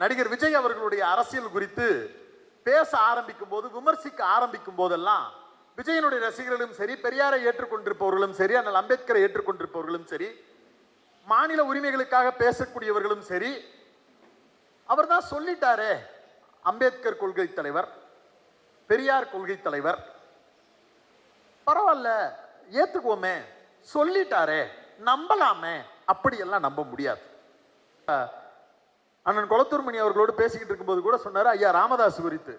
நடிகர் விஜய் அவர்களுடைய அரசியல் குறித்து பேச ஆரம்பிக்கும் போது விமர்சிக்க ஆரம்பிக்கும் போதெல்லாம் விஜயனுடைய ரசிகர்களும் சரி பெரியாரை ஏற்றுக்கொண்டிருப்பவர்களும் சரி அண்ணல் அம்பேத்கரை ஏற்றுக்கொண்டிருப்பவர்களும் சரி மாநில உரிமைகளுக்காக பேசக்கூடியவர்களும் சரி அவர் தான் சொல்லிட்டாரே அம்பேத்கர் கொள்கை தலைவர் பெரியார் கொள்கை தலைவர். பரவாயில்ல ஏத்துக்குவோமே சொல்லிட்டாரே நம்பலாமே அப்படியெல்லாம் நம்ப முடியாது. அண்ணன் குளத்தூர்மணி அவர்களோடு பேசிக்கிட்டு இருக்கும்போது கூட சொன்னார் ஐயா ராமதாஸ் குறித்து.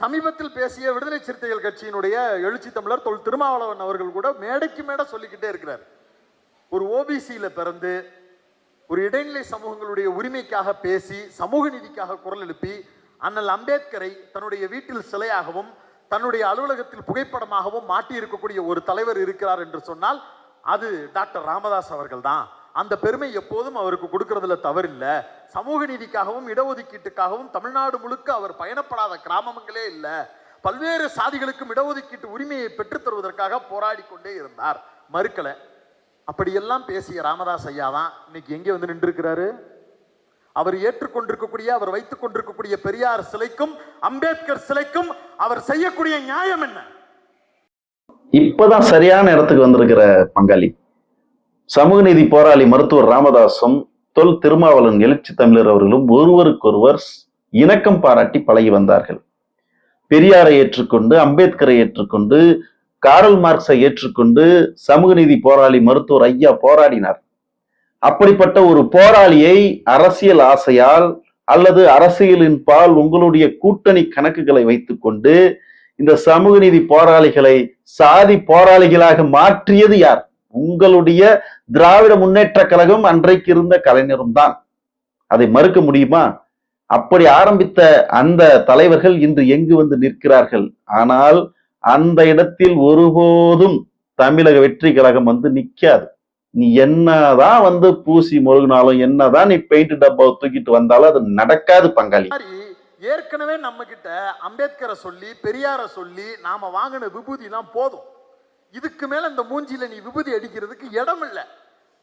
சமீபத்தில் பேசிய விடுதலை சிறுத்தைகள் கட்சியினுடைய எழுச்சி தமிழர் தொல் திருமாவளவன் அவர்கள் கூட மேடைக்கு மேடை சொல்லிக்கிட்டே இருக்கிறார். ஒரு ஓபிசியில் பிறந்து ஒரு இடைநிலை சமூகங்களுடைய உரிமைக்காக பேசி சமூக நீதிக்காக குரல் எழுப்பி அண்ணல் அம்பேத்கரை தன்னுடைய வீட்டில் சிலையாகவும் தன்னுடைய அலுவலகத்தில் புகைப்படமாகவும் மாட்டி இருக்கக்கூடிய ஒரு தலைவர் இருக்கிறார் என்று சொன்னால் அது டாக்டர் ராமதாஸ் அவர்கள் தான் அந்த பெருமை எப்போதும் அவருக்கு கொடுக்கறதுல தவறில்ல. சமூக நீதிக்காகவும் இடஒதுக்கீட்டுக்காகவும் தமிழ்நாடு முழுக்க அவர் பயணப்படாத கிராமங்களே இல்லை. பல்வேறு சாதிகளுக்கும் இடஒதுக்கீட்டு உரிமையை பெற்றுத் தருவதற்காக போராடி கொண்டே இருந்தார். மறுக்கலை. அப்படியெல்லாம் பேசிய ராமதாஸ் ஐயா தான் இன்னைக்கு எங்கே வந்து நின்றுருக்கிறாரு? அவர் ஏற்றுக்கொண்டிருக்கக்கூடிய அவர் வைத்துக் கொண்டிருக்கக்கூடிய பெரியார் சிலைக்கும் அம்பேத்கர் சிலைக்கும் அவர் செய்யக்கூடிய நியாயம் என்ன? இப்பதான் சரியான இடத்துக்கு வந்திருக்கிற பங்காளி. சமூக நீதி போராளி மருத்துவர் ராமதாசும் தொல் திருமாவளன் எழுச்சி தமிழர் அவர்களும் ஒருவருக்கொருவர் இணக்கம் பாராட்டி பழகி வந்தார்கள். பெரியாரை ஏற்றுக்கொண்டு அம்பேத்கரை ஏற்றுக்கொண்டு காரல் மார்க்ஸை ஏற்றுக்கொண்டு சமூக நீதி போராளி மருத்துவர் ஐயா போராடினார். அப்படிப்பட்ட ஒரு போராளியை அரசியல் ஆசையால் அல்லது அரசியலின் பால் உங்களுடைய கூட்டணி கணக்குகளை வைத்துக்கொண்டு இந்த சமூக நீதி போராளிகளை சாதி போராளிகளாக மாற்றியது யார்? உங்களுடைய திராவிட முன்னேற்ற கழகம் அன்றைக்கு இருந்த கலைஞரும் தான். அதை மறுக்க முடியுமா? அப்படி ஆரம்பித்த அந்த தலைவர்கள் இன்று எங்கு வந்து நிற்கிறார்கள்? ஆனால் அந்த இடத்தில் ஒருபோதும் தமிழக வெற்றி கழகம் வந்து நிக்காது நீ என்னதான் வந்து பூசி முழுகினாலும் என்னதான் நீ பெயிண்ட் டப்பாவை தூக்கிட்டு வந்தாலும் அது நடக்காது பங்காளி. ஏற்கனவே நம்ம கிட்ட அம்பேத்கரை சொல்லி பெரியாரை சொல்லி நாம வாங்கின விபூதி தான் போதும். இதுக்கு மேல இந்த மூஞ்சில நீ விபூதி அடிக்கிறதுக்கு இடம் இல்லை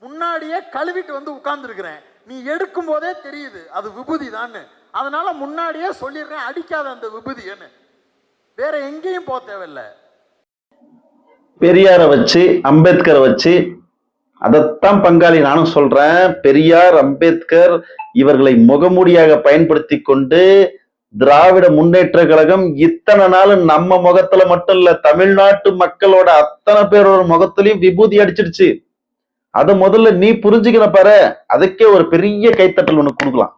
முன்னாடியே கழுவிட்டு வந்து உட்கார்ந்துருக்கிறேன். நீ எடுக்கும் போதே தெரியுது அது விபூதி தான்னு அதனால முன்னாடியே சொல்லிடுறேன் அடிக்காத அந்த விபூதின்னு வேற எங்கேயும் போக தேவையில்லை. பெரியாரை வச்சு அம்பேத்கரை வச்சு அதைத்தான் பங்காளி நானும் சொல்றேன். பெரியார் அம்பேத்கர் இவர்களை முகமூடியாக பயன்படுத்தி கொண்டு திராவிட முன்னேற்ற கழகம் இத்தனை நாள் நம்ம முகத்துல மட்டும் இல்ல தமிழ்நாட்டு மக்களோட அத்தனை பேரோட முகத்திலையும் விபூதி அடிச்சிடுச்சு. அதை முதல்ல நீ புரிஞ்சுக்கிற பாரு. அதுக்கே ஒரு பெரிய கைத்தட்டல் உனக்கு கொடுக்கலாம்.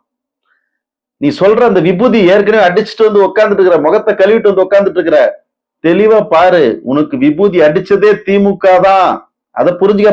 நீ சொல்ற அந்த விபூதி ஏற்கனவே அடிச்சுட்டு வந்து உட்கார்ந்துட்டு இருக்கிற முகத்தை கழுவிட்டு வந்து உட்கார்ந்துட்டு இருக்கிற தெளிவா பாரு. உனக்கு விபூதி அடிச்சதே திமுக தான் அதை புரிஞ்சுக்க